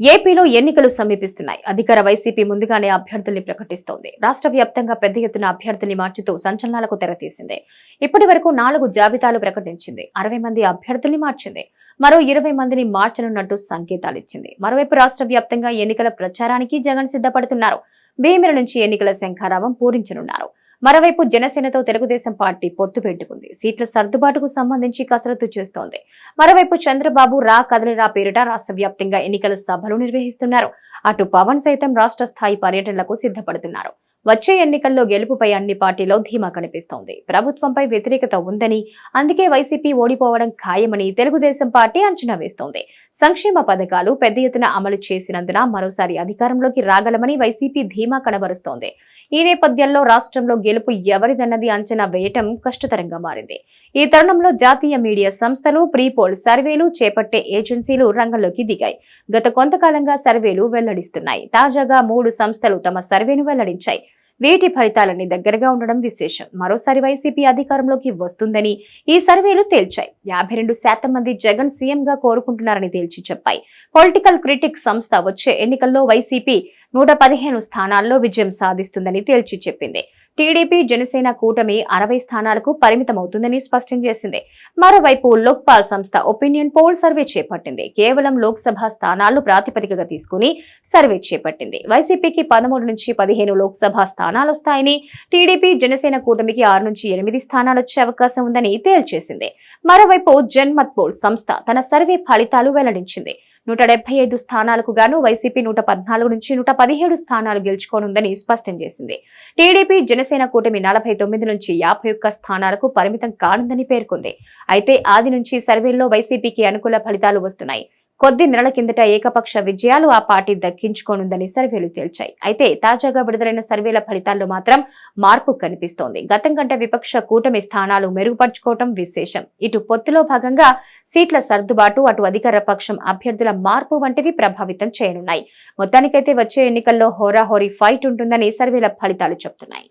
ఏపీలో ఎన్నికలు సమీపిస్తున్నాయి. అధికార వైసీపీ ముందుగానే అభ్యర్థుల్ని ప్రకటిస్తోంది. రాష్ట్ర వ్యాప్తంగా పెద్ద ఎత్తున అభ్యర్థుల్ని మార్చుతూ సంచలనాలకు తెరతీసింది. ఇప్పటి వరకు నాలుగు జాబితాలు ప్రకటించింది. అరవై మంది అభ్యర్థుల్ని మార్చింది. మరో ఇరవై మందిని మార్చనున్నట్టు సంకేతాలిచ్చింది. మరోవైపు రాష్ట్ర వ్యాప్తంగా ఎన్నికల ప్రచారానికి జగన్ సిద్ధపడుతున్నారు. భీమిల నుంచి ఎన్నికల శంఖారావం పూరించనున్నారు. మరోవైపు జనసేనతో తెలుగుదేశం పార్టీ పొత్తు పెట్టుకుంది. సీట్ల సర్దుబాటుకు సంబంధించి కసరత్తు చేస్తోంది. మరోవైపు చంద్రబాబు రా కదలిరా పేరిట రాష్ట్ర వ్యాప్తంగా ఎన్నికల సభలు నిర్వహిస్తున్నారు. అటు పవన్ సైతం రాష్ట్ర స్థాయి పర్యటనలకు సిద్ధపడుతున్నారు. వచ్చే ఎన్నికల్లో గెలుపుపై అన్ని పార్టీలో ధీమా కనిపిస్తోంది. ప్రభుత్వంపై వ్యతిరేకత ఉందని అందుకే వైసీపీ ఓడిపోవడం ఖాయమని తెలుగుదేశం పార్టీ అంచనా వేస్తోంది. సంక్షేమ పథకాలు పెద్ద ఎత్తున అమలు చేసినందున మరోసారి అధికారంలోకి రాగలమని వైసీపీ ధీమా కనబరుస్తోంది. ఈ నేపథ్యంలో రాష్ట్రంలో గెలుపు ఎవరిదన్నది అంచనా వేయటం కష్టతరంగా మారింది. ఈ తరుణంలో జాతీయ మీడియా సంస్థలు ప్రీపోల్ సర్వేలు చేపట్టే ఏజెన్సీలు రంగంలోకి దిగాయి. గత కొంతకాలంగా సర్వేలు వెల్లడిస్తున్నాయి. తాజాగా మూడు సంస్థలు తమ సర్వేను వెల్లడించాయి. వీటి ఫలితాలన్నీ దగ్గరగా ఉండడం విశేషం. మరోసారి వైసీపీ అధికారంలోకి వస్తుందని ఈ సర్వేలు తేల్చాయి. యాభై రెండు శాతం మంది జగన్ సీఎంగా కోరుకుంటున్నారని తేల్చి చెప్పాయి. పొలిటికల్ క్రిటిక్ సంస్థ వచ్చే ఎన్నికల్లో వైసీపీ నూట పదిహేను స్థానాల్లో విజయం సాధిస్తుందని తేల్చి చెప్పింది. టీడీపీ జనసేన కూటమి అరవై స్థానాలకు పరిమితమవుతుందని స్పష్టం చేసింది. మరోవైపు లోక్పాల్ సంస్థ ఒపీనియన్ పోల్ సర్వే చేపట్టింది. కేవలం లోక్సభ స్థానాలు ప్రాతిపదికగా తీసుకుని సర్వే చేపట్టింది. వైసీపీకి పదమూడు నుంచి పదిహేను లోక్సభ స్థానాలు వస్తాయని టీడీపీ జనసేన కూటమికి ఆరు నుంచి ఎనిమిది స్థానాలు వచ్చే అవకాశం ఉందని తేల్చేసింది. మరోవైపు జన్మత్ పోల్ సంస్థ తన సర్వే ఫలితాలు వెల్లడించింది. నూట డెబ్బై ఐదు స్థానాలకు గాను వైసీపీ నూట పద్నాలుగు నుంచి నూట పదిహేడు స్థానాలు గెలుచుకోనుందని స్పష్టం చేసింది. టీడీపీ జనసేన కూటమి నలభై తొమ్మిది నుంచి యాభై ఒక్క స్థానాలకు పరిమితం కానుందని పేర్కొంది. అయితే ఆది నుంచి సర్వేల్లో వైసీపీకి అనుకూల ఫలితాలు వస్తున్నాయి. కొద్ది నెలల కిందట ఏకపక్ష విజయాలు ఆ పార్టీ దక్కించుకోనుందని సర్వేలు తేల్చాయి. అయితే తాజాగా విడుదలైన సర్వేల ఫలితాల్లో మాత్రం మార్పు కనిపిస్తోంది. గతం కంటే విపక్ష కూటమి స్థానాలు మెరుగుపరుచుకోవటం విశేషం. ఇటు పొత్తులో భాగంగా సీట్ల సర్దుబాటు అటు అధికార పక్షం అభ్యర్థుల మార్పు వంటివి ప్రభావితం చేయనున్నాయి. మొత్తానికైతే వచ్చే ఎన్నికల్లో హోరాహోరీ ఫైట్ ఉంటుందని సర్వేల ఫలితాలు చెబుతున్నాయి